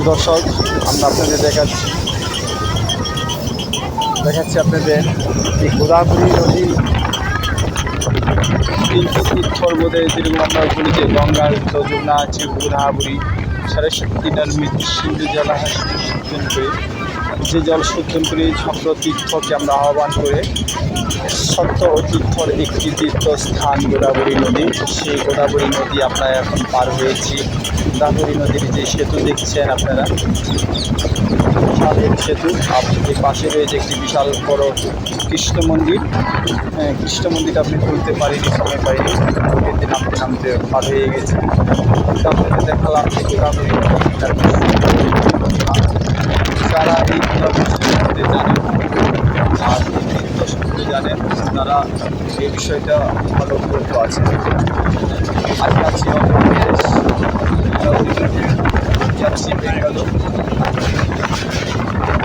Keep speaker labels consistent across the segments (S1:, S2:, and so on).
S1: প্রিয় দর্শক, আমরা আপনাদের দেখাচ্ছি। দেখাচ্ছি আপনাদের এই গোদাবরী নদী তিনশো তীর্থর বোধে তিরুমন্ডলগুলিতে গঙ্গা, যমুনা, আছে গোদাবরী সাড়ে মৃত্যু সিন্ধু জলাহার শোধন করে যে জল করে চক্র তীর্থকে আমরা আহ্বান করে সত্য তীর্থর একটি তীর্থস্থান গোদাবরী নদী সেই গোদাবরী নদী আমরা এখন পার হয়েছি। গোদাবরী নদীর যে সেতু দেখছেন আপনারা সেতু। আপনাদের পাশে রয়েছে একটি বিশাল বড় কৃষ্ণ মন্দির। হ্যাঁ, কৃষ্ণ মন্দিরটা আপনি তুলতে পারিনি সময় পাইনি। নদীতে নামতে নামতে পার হয়ে গেছে। দেখালাম যে গোদাবরী নদীটার যারা এই গোদাবরী সম্বন্ধে জানেন আর এই তীর্থ সম্বন্ধে জানেন তারা এই বিষয়টা ভালো অবগত আছে আজকে আছি যাচ্ছি বেঙ্গালোর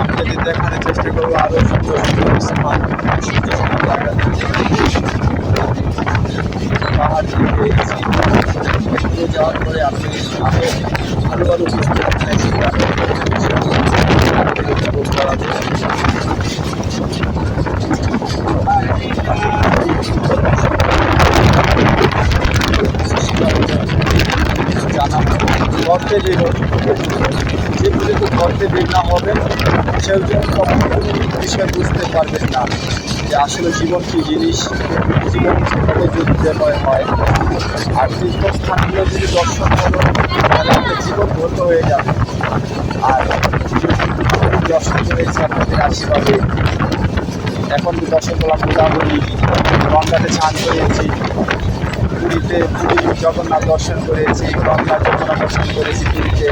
S1: আপনাদের দেখানোর চেষ্টা করব আরও সুন্দর সুন্দর স্থান পাহাড় যাওয়ার পরে আপনি আরও ভালো ভালো গর্তে যে যেগুলি তো গর্তে বের না হবে সেগুলো তখন বিষয় বুঝতে পারবেন না যে আসলে জীবন কী জিনিস, জীবন কীভাবে যুদ্ধময় হয়। আর তীর্থস্থানগুলো যদি দর্শন করো, তাহলে জীবন ধন্য হয়ে যাবে। আর দর্শন করেছি আপনাদের আশীর্বাদে। এখন দর্শন করলাম মোটামুটি গঙ্গাতে স্নান করেছি। পুরীতে পুরী জগন্নাথ দর্শন করেছি, গঙ্গা যমুনা দর্শন করেছি পুরীতে।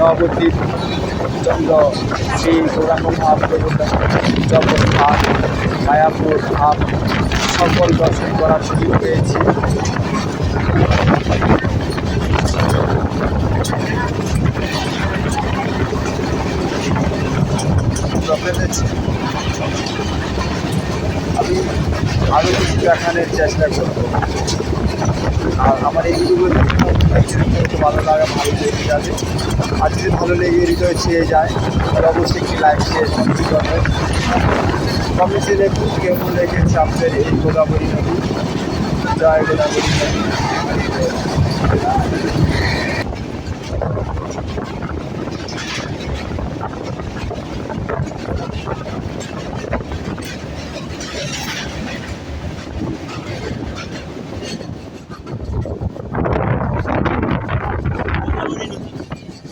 S1: নবদ্বীপ, চন্দ্র, শ্রী গৌরাঙ্গ মহাপ্রভু জগন্নাথ, মায়াপুর ধাম সকল দর্শন করার সুযোগ পেয়েছি। আপনাদের আমি আরও কিছু দেখানোর চেষ্টা করব। আর আমার এই ভিডিওগুলো ভালো লাগা, ভালো লেগে যাবে। আর যদি ভালো লেগে হৃদয় ছেয়ে যায়, তাহলে অবশ্যই একটি লাইক শেয়ার করবেন কমেন্টে দেখুন কেমন লেগেছে আপনাদের এই গোদাবরী নদী। জয় গোদাবরী নদী।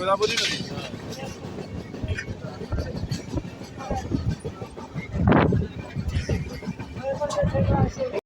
S1: গোদাবরী নদী